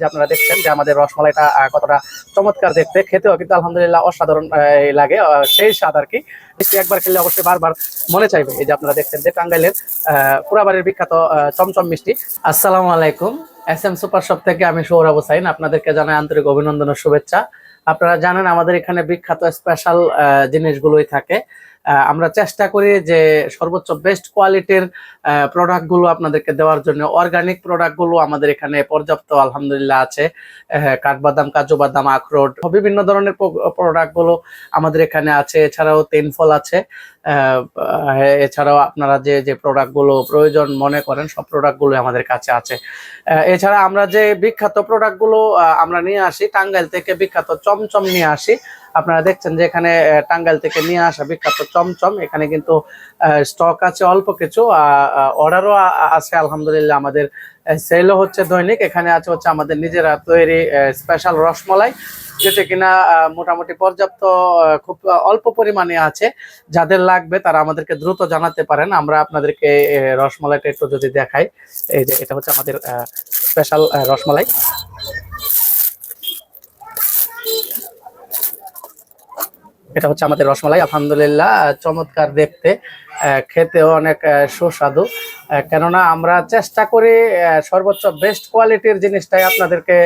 যে আপনারা দেখছেন যে আমাদের রসমালাইটা কতটা চমৎকার দেখতে। খেতেও কিন্তু আলহামদুলিল্লাহ অসাধারণ লাগে সেই স্বাদ আর কি। একবার খেলে অবশ্যই বারবার মনে চাইবে। এই যে আপনারা দেখছেন যে টাঙ্গাইলের পুরাবাড়ির বিখ্যাত চমচম মিষ্টি। আসসালামু আলাইকুম। এস এম সুপার শপ থেকে আমি সৌরভ হোসাইন। আপনাদেরকে জানাই আন্তরিক অভিনন্দন ও শুভেচ্ছা। আপনারা জানেন আমাদের এখানে বিখ্যাত স্পেশাল জিনিসগুলোই থাকে। আমরা চেষ্টা করি যে সর্বোচ্চ বেস্ট কোয়ালিটির প্রোডাক্টগুলো আপনাদেরকে দেওয়ার জন্য। অর্গানিক প্রোডাক্টগুলো আমাদের এখানে পর্যাপ্ত আলহামদুলিল্লাহ আছে। কাঠবাদাম, কাজু বাদাম, আখরোট, বিভিন্ন ধরনের প্রোডাক্টগুলো আমাদের এখানে আছে। এছাড়াও তেন ফল আছে এছাড়াও আপনারা যে যে প্রোডাক্টগুলো প্রয়োজন মনে করেন, সব প্রোডাক্টগুলো আমাদের কাছে আছে। এছাড়া আমরা যে বিখ্যাত প্রোডাক্টগুলো আমরা নিয়ে আসি, টাঙ্গাইল থেকে বিখ্যাত চমচম নিয়ে আসি। আপনারা দেখছেন যে এখানে টাঙ্গাইল থেকে নিয়ে আসা বিখ্যাত চমচম। এখানে কিন্তু স্টক আছে অল্প কিছু অর্ডারও আছে, আলহামদুলিল্লাহ আমাদের সেলও হচ্ছে দৈনিক। এখানে আছে হচ্ছে আমাদের নিজেরা তৈরি স্পেশাল রসমলাই, যেটা কিনা মোটামুটি পর্যাপ্ত খুব অল্প পরিমাণে আছে। যাদের লাগবে তারা আমাদেরকে দ্রুত জানাতে পারেন। আমরা আপনাদেরকে রসমালাইটা একটু যদি দেখাই। এই যে, এটা হচ্ছে আমাদের স্পেশাল রসমালাই। এটা হচ্ছে আমাদের রসমালাই, আলহামদুলিল্লাহ, চমৎকার দেখতে খেতেও অনেক সুস্বাদু। কেননা আমরা চেষ্টা করি সর্বোচ্চ বেস্ট কোয়ালিটির জিনিসটাই আপনাদেরকে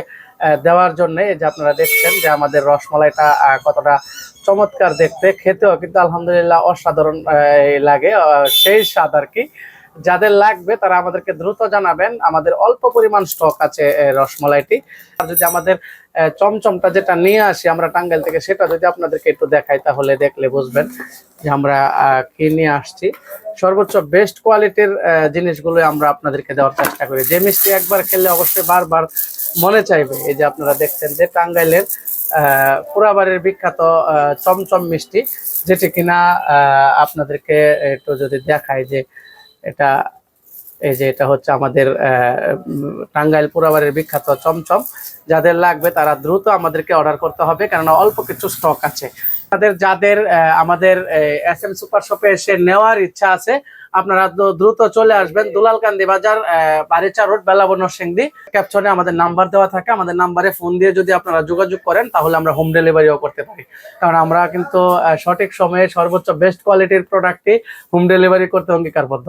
দেওয়ার জন্য। যে আপনারা দেখছেন যে আমাদের রসমালাইটা কতটা চমৎকার দেখতে, খেতেও কিন্তু আলহামদুলিল্লাহ অসাধারণ লাগে। সেই স্বাদ আর কি। যাদের লাগবে তারা আমাদেরকে দ্রুত জানাবেন। আমাদের অল্প পরিমাণ স্টক আছে রসমলাইটি। আর যদি আমাদের চমচমটা যেটা নিয়ে আসি, আমরা টাঙ্গাইল থেকে সেটা যদি আপনাদেরকে একটু দেখাই, তাহলে দেখলে বুঝবেন যে আমরা কি নিয়ে আসছি। সর্বোচ্চ বেস্ট কোয়ালিটির জিনিসগুলো আমরা আপনাদেরকে দেওয়ার চেষ্টা করি। যে মিষ্টি একবার খেলে অবশ্যই বারবার মনে চাইবে। এই যে আপনারা দেখছেন যে টাঙ্গাইলের পুরাবাড়ির বিখ্যাত চমচম মিষ্টি, যেটি কিনা আপনাদেরকে একটু যদি দেখায় যে এটা, এই যে এটা হচ্ছে আমাদের টাঙ্গাইল পুরাবাড়ির বিখ্যাত চমচম। যাদের লাগবে তারা দ্রুত আমাদেরকে অর্ডার করতে হবে, কেননা অল্প কিছু স্টক আছে। তাদের, যাদের আমাদের এস এম সুপার শপে এসে নেওয়ার ইচ্ছা আছে, আপনারা দ্রুত চলে আসবেন দুলালকান্দি বাজার বারিচা রোড, বেলাবন সিংদি। ক্যাপশনে আমাদের নাম্বার দেওয়া থাকে, আমাদের নাম্বারে ফোন দিয়ে যদি আপনারা যোগাযোগ করেন, তাহলে আমরা হোম ডেলিভারিও করতে পারি। কারণ আমরা কিন্তু সঠিক সময়ে সর্বোচ্চ বেস্ট কোয়ালিটির প্রোডাক্টটি হোম ডেলিভারি করতে অঙ্গীকারবদ্ধ।